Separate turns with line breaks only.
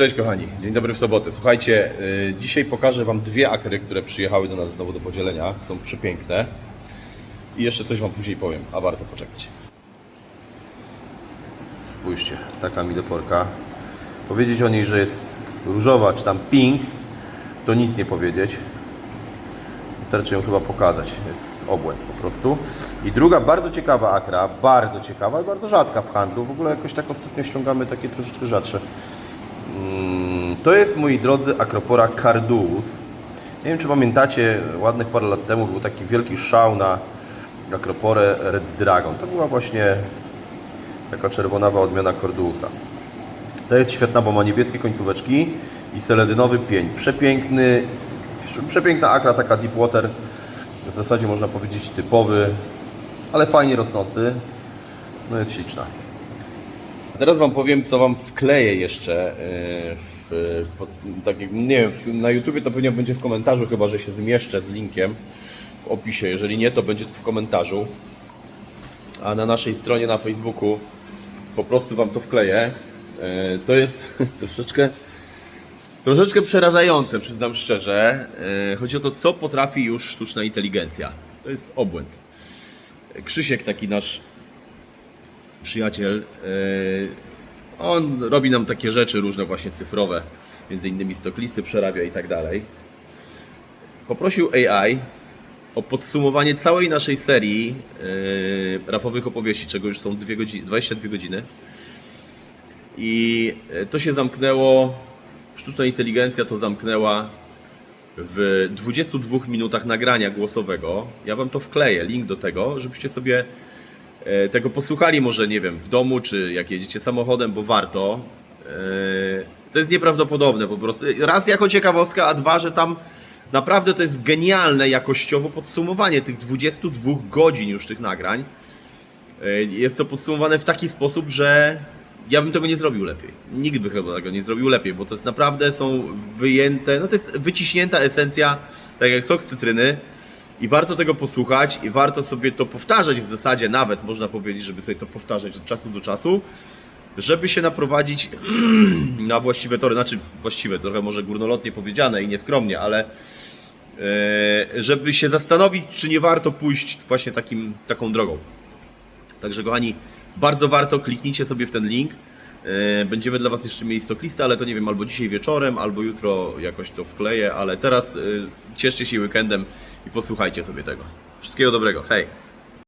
Cześć kochani, dzień dobry w sobotę. Słuchajcie, y, dzisiaj pokażę Wam dwie akry, które przyjechały do nas znowu do podzielenia. Są przepiękne. I jeszcze coś Wam później powiem, a warto poczekać. Spójrzcie, taka midoporka. Powiedzieć o niej, że jest różowa czy tam pink, to nic nie powiedzieć. Wystarczy ją chyba pokazać. Jest obłęd po prostu. I druga bardzo ciekawa akra, bardzo ciekawa i bardzo rzadka w handlu. W ogóle jakoś tak ostatnio ściągamy takie troszeczkę rzadsze. Mm, To jest, moi drodzy, Akropora Cardus. Nie wiem, czy pamiętacie, ładnych parę lat temu był taki wielki szał na Akroporę Red Dragon. To była właśnie taka czerwonawa odmiana Cardusa. To jest świetna, bo ma niebieskie końcóweczki i seledynowy pień. Przepiękny, przepiękna akra, taka deepwater. W zasadzie można powiedzieć typowy, ale fajnie rosnący. No jest śliczna. Teraz Wam powiem, co Wam wkleję jeszcze. yy, W, pod, tak jak, nie wiem, na YouTubie to pewnie będzie w komentarzu, chyba że się zmieszczę z linkiem w opisie. Jeżeli nie, to będzie w komentarzu. A na naszej stronie na Facebooku po prostu Wam to wkleję. Yy, To jest troszeczkę, troszeczkę przerażające, przyznam szczerze. Yy, Chodzi o to, co potrafi już sztuczna inteligencja. To jest obłęd. Krzysiek, taki nasz przyjaciel, yy, on robi nam takie rzeczy różne właśnie cyfrowe, między innymi stoklisty przerabia i tak dalej. Poprosił AI o podsumowanie całej naszej serii yy, rafowych opowieści, czego już są 2 godziny, 22 godziny. I yy, to się zamknęło, sztuczna inteligencja to zamknęła w 22 minutach nagrania głosowego. Ja Wam to wkleję, link do tego, żebyście sobie e, tego posłuchali może, nie wiem, w domu, czy jak jedziecie samochodem, bo warto. E, To jest nieprawdopodobne po prostu. Raz jako ciekawostka, a dwa, że tam naprawdę to jest genialne jakościowo podsumowanie tych 22 godzin już tych nagrań. E, Jest to podsumowane w taki sposób, że ja bym tego nie zrobił lepiej. Nikt by chyba tego nie zrobił lepiej, bo to jest naprawdę są wyjęte, no to jest wyciśnięta esencja, tak jak sok z cytryny. I warto tego posłuchać i warto sobie to powtarzać w zasadzie nawet, można powiedzieć, żeby sobie to powtarzać od czasu do czasu, żeby się naprowadzić na właściwe tory, znaczy właściwe, trochę może górnolotnie powiedziane i nieskromnie, ale e, żeby się zastanowić, czy nie warto pójść właśnie takim, taką drogą. Także kochani, bardzo warto, kliknijcie sobie w ten link. E, Będziemy dla Was jeszcze mieli stoklistę, ale to nie wiem, albo dzisiaj wieczorem, albo jutro jakoś to wkleję, ale teraz e, cieszcie się weekendem i posłuchajcie sobie tego. Wszystkiego dobrego, hej!